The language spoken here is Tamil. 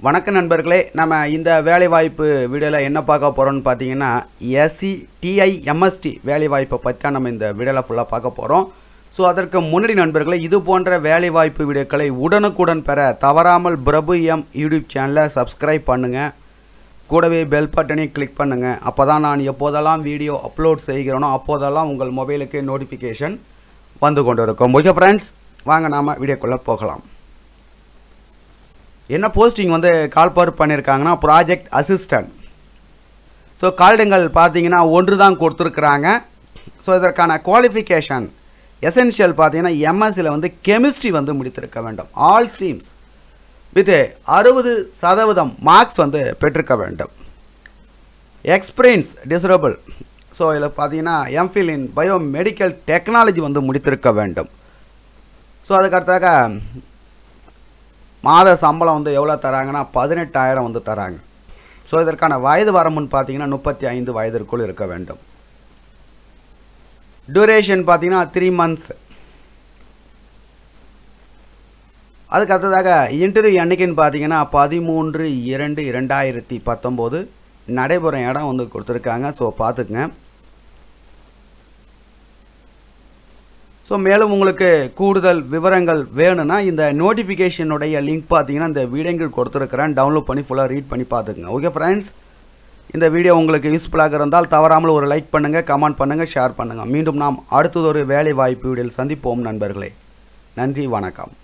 வணக்கம் நண்பர்களே நம்ம இந்த வேலைவாய்ப்பு வீடியோவில் என்ன பார்க்க போகிறோம்னு பார்த்தீங்கன்னா எஸ்சி டிஐ எம்எஸ்டி வேலைவாய்ப்பை பற்றி தான் நம்ம இந்த வீடியோவில் ஃபுல்லாக பார்க்க போகிறோம் ஸோ அதற்கு முன்னாடி நண்பர்களே இது போன்ற வேலைவாய்ப்பு வீடியோக்களை உடனுக்குடன் பெற தவறாமல் பிரபு எம் யூடியூப் சேனலை சப்ஸ்கிரைப் பண்ணுங்கள் கூடவே பெல் பட்டனையும் கிளிக் பண்ணுங்கள் அப்போ தான் நான் எப்போதெல்லாம் வீடியோ அப்லோட் செய்கிறேனோ அப்போதெல்லாம் உங்கள் மொபைலுக்கு நோட்டிஃபிகேஷன் வந்து கொண்டு இருக்கும் ஓகே ஃப்ரெண்ட்ஸ் வாங்க நாம் வீடியோக்குள்ளே போகலாம். என்ன போஸ்டிங் வந்து கால்பர் பண்ணியிருக்காங்கன்னா ப்ராஜெக்ட் அசிஸ்டன்ட் ஸோ கால்டுங்கள் பார்த்தீங்கன்னா ஒன்று தான் கொடுத்துருக்குறாங்க. ஸோ இதற்கான குவாலிஃபிகேஷன் எசென்ஷியல் பார்த்தீங்கன்னா எம்எஸ்சியில் வந்து கெமிஸ்ட்ரி வந்து முடித்திருக்க வேண்டும். ஆல் ஸ்ட்ரீம்ஸ் வித் அறுபது சதவீதம் மார்க்ஸ் வந்து பெற்றிருக்க வேண்டும். எக்ஸ்பீரியன்ஸ் டிசரபிள் ஸோ இதில் பார்த்தீங்கன்னா எம்ஃபில் இன் பயோமெடிக்கல் டெக்னாலஜி வந்து முடித்திருக்க வேண்டும். ஸோ அதுக்கடுத்தாக மாத சம்பளம் வந்து எவ்வளோ தராங்கன்னா பதினெட்டாயிரம் வந்து தராங்க. ஸோ இதற்கான வயது வரம்புன்னு பார்த்தீங்கன்னா முப்பத்தி ஐந்து வயதிற்குள் இருக்க வேண்டும். டியூரேஷன் பார்த்தீங்கன்னா த்ரீ மந்த்ஸ் அதுக்கு அடுத்ததாக இன்டர்வியூ என்னைக்குன்னு பார்த்தீங்கன்னா பதிமூன்று இரண்டு இரண்டாயிரத்தி பத்தொம்போது நடைபெறும் இடம் வந்து கொடுத்துருக்காங்க. ஸோ பார்த்துக்குங்க. ஸோ மேலும் உங்களுக்கு கூடுதல் விவரங்கள் வேணும்னா இந்த நோட்டிஃபிகேஷனுடைய லிங்க் பார்த்தீங்கன்னா இந்த வீடியோங்கள் கொடுத்துருக்கிறேன். டவுன்லோட் பண்ணி ஃபுல்லாக ரீட் பண்ணி பார்த்துக்குங்க. ஓகே ஃப்ரெண்ட்ஸ் இந்த வீடியோ உங்களுக்கு யூஸ்ஃபுல்லாக இருந்தால் தவறாமல் ஒரு லைக் பண்ணுங்கள் கமெண்ட் பண்ணுங்கள் ஷேர் பண்ணுங்கள் மீண்டும் நாம் அடுத்ததொரு வேலை வாய்ப்பு வீடியோவில் சந்திப்போம் நண்பர்களே. நன்றி வணக்கம்.